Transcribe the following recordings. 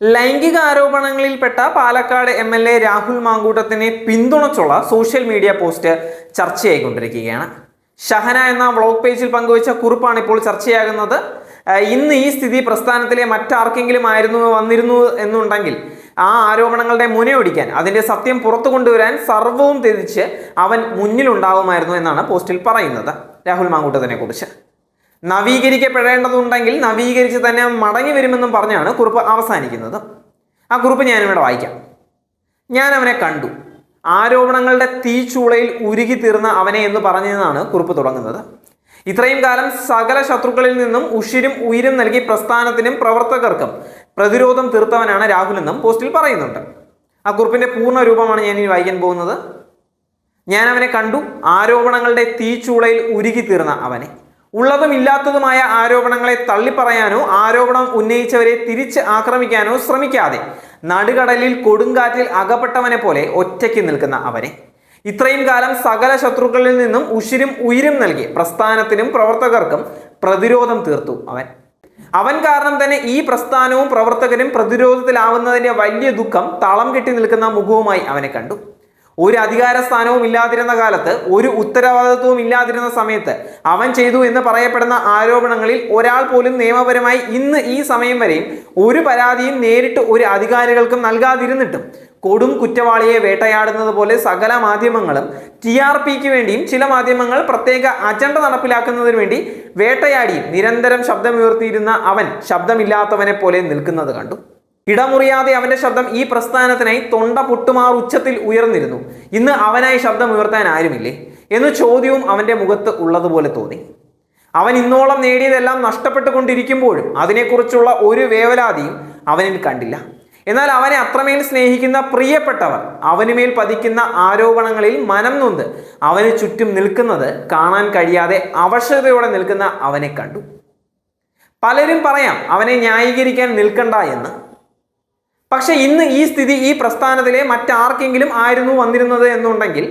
ലൈംഗിക ആരോപണങ്ങളിൽപ്പെട്ട Palakkad M L A Rahul മാങ്കൂട്ടത്തിനെ പിന്തുണച്ചുള്ള social media post ചർച്ചയായിക്കൊണ്ടിരിക്കുകയാണ്. ഷഹന എന്ന വ്ളോഗ് പേജിൽ പങ്കുവച്ച കുറിപ്പാണ് ഇപ്പോൾ ചർച്ചയാകുന്നത് ഇന്ന് ഈ സ്ഥിതി പ്രസ്ഥാനത്തിലെ മറ്റാർക്കെങ്കിലും ആയിരുന്നു വന്നിരുന്നു എന്നുണ്ടെങ്കിൽ ആ ആരോപണങ്ങളുടെ മുനയൊടിക്കാൻ അതിന്റെ സത്യം പുറത്തു കൊണ്ടുവരാൻ സർവവും തിരിച്ച് അവൻ മുന്നിലുണ്ടാവുമായിരുന്നു എന്നാണ് പോസ്റ്റിൽ പറയുന്നത് രാഹുൽ മാങ്കൂട്ടത്തിനെ കുറിച്ച് നവീകരിക്കപ്പെടേണ്ടതുണ്ടെങ്കിൽ നവീകരിച്ച് തന്നെ മടങ്ങി വരുമെന്നും പറഞ്ഞാണ് കുറിപ്പ് അവസാനിക്കുന്നത്. ആ കുറിപ്പ് ഞാനിവിടെ വായിക്കാം. ഞാൻ അവനെ കണ്ടു. ആരോപണങ്ങളുടെ തീച്ചൂളയിൽ ഉരുകി തീർന്ന അവനെ എന്ന് പറഞ്ഞതാണ് കുറിപ്പ് തുടങ്ങുന്നത്. ഇത്രയും കാലം സകല ശത്രുക്കളിൽ നിന്നും ഉഷിരും ഉയരും നൽകി പ്രസ്ഥാനത്തിനും പ്രവർത്തകർക്കും പ്രതിരോധം തീർത്തവനാണ് രാഹുൽ എന്നും പോസ്റ്റിൽ പറയുന്നുണ്ട്. ആ കുറിപ്പിന്റെ പൂർണ രൂപമാണ് ഞാൻ ഇനി വായിക്കാൻ പോകുന്നത്. ഞാൻ അവനെ കണ്ടു. ആരോപണങ്ങളുടെ തീച്ചൂളയിൽ ഉരുകി തീർന്ന അവനെ. ഉള്ളതും ഇല്ലാത്തതുമായ ആരോപണങ്ങളെ തള്ളിപ്പറയാനോ ആരോപണം ഉന്നയിച്ചവരെ തിരിച്ച് ആക്രമിക്കാനോ ശ്രമിക്കാതെ നടുകടലിൽ കൊടുങ്കാറ്റിൽ അകപ്പെട്ടവനെ പോലെ ഒറ്റയ്ക്ക് നിൽക്കുന്ന അവനെ ഇത്രയും കാലം സകല ശത്രുക്കളിൽ നിന്നും ഉശിരും ഉയരും നൽകി പ്രസ്ഥാനത്തിനും പ്രവർത്തകർക്കും പ്രതിരോധം തീർത്തു അവൻ. അവൻ കാരണം തന്നെ ഈ പ്രസ്ഥാനവും പ്രവർത്തകരും പ്രതിരോധത്തിലാവുന്നതിന്റെ വലിയ ദുഃഖം തളം കെട്ടി നിൽക്കുന്ന മുഖവുമായി അവനെ കണ്ടു. ഒരു അധികാര സ്ഥാനവും ഇല്ലാതിരുന്ന കാലത്ത് ഒരു ഉത്തരവാദിത്വവും ഇല്ലാതിരുന്ന സമയത്ത് അവൻ ചെയ്തു എന്ന് പറയപ്പെടുന്ന ആരോപണങ്ങളിൽ ഒരാൾ പോലും നിയമപരമായി ഇന്ന് ഈ സമയം വരെയും ഒരു പരാതിയും നേരിട്ട് ഒരു അധികാരികൾക്കും നൽകാതിരുന്നിട്ടും കൊടും കുറ്റവാളിയെ വേട്ടയാടുന്നത് പോലെ സകല മാധ്യമങ്ങളും ടി ആർ പിക്ക് വേണ്ടിയും ചില മാധ്യമങ്ങൾ പ്രത്യേക അജണ്ട നടപ്പിലാക്കുന്നതിന് വേണ്ടി വേട്ടയാടിയും നിരന്തരം ശബ്ദമുയർത്തിയിരുന്ന അവൻ ശബ്ദമില്ലാത്തവനെ പോലെ നിൽക്കുന്നത് കണ്ടു. ഇടമുറിയാതെ അവന്റെ ശബ്ദം ഈ പ്രസ്ഥാനത്തിനായി തൊണ്ട പൊട്ടുമാർ ഉച്ചത്തിൽ ഉയർന്നിരുന്നു. ഇന്ന് അവനായി ശബ്ദം ഉയർത്താൻ ആരുമില്ലേ? എന്ന് ചോദ്യവും അവന്റെ മുഖത്ത് ഉള്ളതുപോലെ തോന്നി. അവൻ ഇന്നോളം നേടിയതെല്ലാം നഷ്ടപ്പെട്ടുകൊണ്ടിരിക്കുമ്പോഴും അതിനെക്കുറിച്ചുള്ള ഒരു വേവലാതിയും അവനിൽ കണ്ടില്ല. എന്നാൽ അവനെ അത്രമേൽ സ്നേഹിക്കുന്ന പ്രിയപ്പെട്ടവർ അവനുമേൽ പതിക്കുന്ന ആരോപണങ്ങളിൽ മനം നൊന്ത് അവന് ചുറ്റും നിൽക്കുന്നത് കാണാൻ കഴിയാതെ അവശതയോടെ നിൽക്കുന്ന അവനെ കണ്ടു. പലരും പറയാം അവനെ ന്യായീകരിക്കാൻ നിൽക്കണ്ട എന്ന്. പക്ഷെ ഇന്ന് ഈ സ്ഥിതി ഈ പ്രസ്ഥാനത്തിലെ മറ്റാർക്കെങ്കിലും ആയിരുന്നു വന്നിരുന്നത് എന്നുണ്ടെങ്കിൽ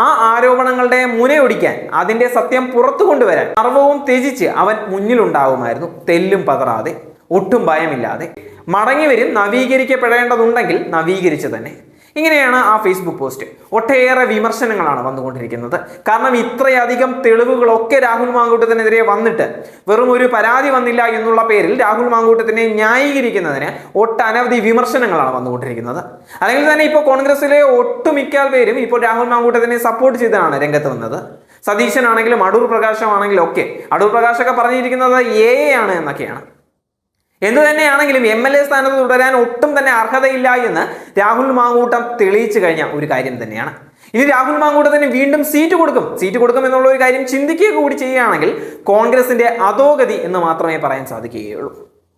ആ ആരോപണങ്ങളുടെ മുനയൊടിക്കാൻ അതിന്റെ സത്യം പുറത്തു കൊണ്ടുവരാൻ സർവവും ത്യജിച്ച് അവൻ മുന്നിലുണ്ടാവുമായിരുന്നു. തെല്ലും പതറാതെ ഒട്ടും ഭയമില്ലാതെ മടങ്ങി വരും നവീകരിക്കപ്പെടേണ്ടതുണ്ടെങ്കിൽ നവീകരിച്ച് തന്നെ. ഇങ്ങനെയാണ് ആ ഫേസ്ബുക്ക് പോസ്റ്റ് ഒട്ടേറെ വിമർശനങ്ങളാണ് വന്നുകൊണ്ടിരിക്കുന്നത്. കാരണം ഇത്രയധികം തെളിവുകളൊക്കെ രാഹുൽ മാങ്കൂട്ടത്തിനെതിരെ വന്നിട്ട് വെറും ഒരു പരാതി വന്നില്ല എന്നുള്ള പേരിൽ രാഹുൽ മാങ്കൂട്ടത്തിനെ ന്യായീകരിക്കുന്നതിന് ഒട്ടനവധി വിമർശനങ്ങളാണ് വന്നുകൊണ്ടിരിക്കുന്നത്. അല്ലെങ്കിൽ തന്നെ ഇപ്പോൾ കോൺഗ്രസിലെ ഒട്ടുമിക്ക പേരും ഇപ്പോൾ രാഹുൽ മാങ്കൂട്ടത്തിനെ സപ്പോർട്ട് ചെയ്താണ് രംഗത്ത് വന്നത്. സതീശനാണെങ്കിലും അടൂർ പ്രകാശമാണെങ്കിലും ഒക്കെ. അടൂർ പ്രകാശൊക്കെ പറഞ്ഞിരിക്കുന്നത് എ ആണ് എന്നൊക്കെയാണ്. എന്തു തന്നെയാണെങ്കിലും എം എൽ എ സ്ഥാനത്ത് തുടരാൻ ഒട്ടും തന്നെ അർഹതയില്ല എന്ന് രാഹുൽ മാങ്കൂട്ടം തെളിയിച്ചു കഴിഞ്ഞ ഒരു കാര്യം തന്നെയാണ്. ഇനി രാഹുൽ മാങ്കൂട്ടത്തിന് വീണ്ടും സീറ്റ് കൊടുക്കും. സീറ്റ് കൊടുക്കും എന്നുള്ള ഒരു കാര്യം ചിന്തിക്കുക കൂടി ചെയ്യുകയാണെങ്കിൽ കോൺഗ്രസിന്റെ അധോഗതി എന്ന് മാത്രമേ പറയാൻ സാധിക്കുകയുള്ളൂ.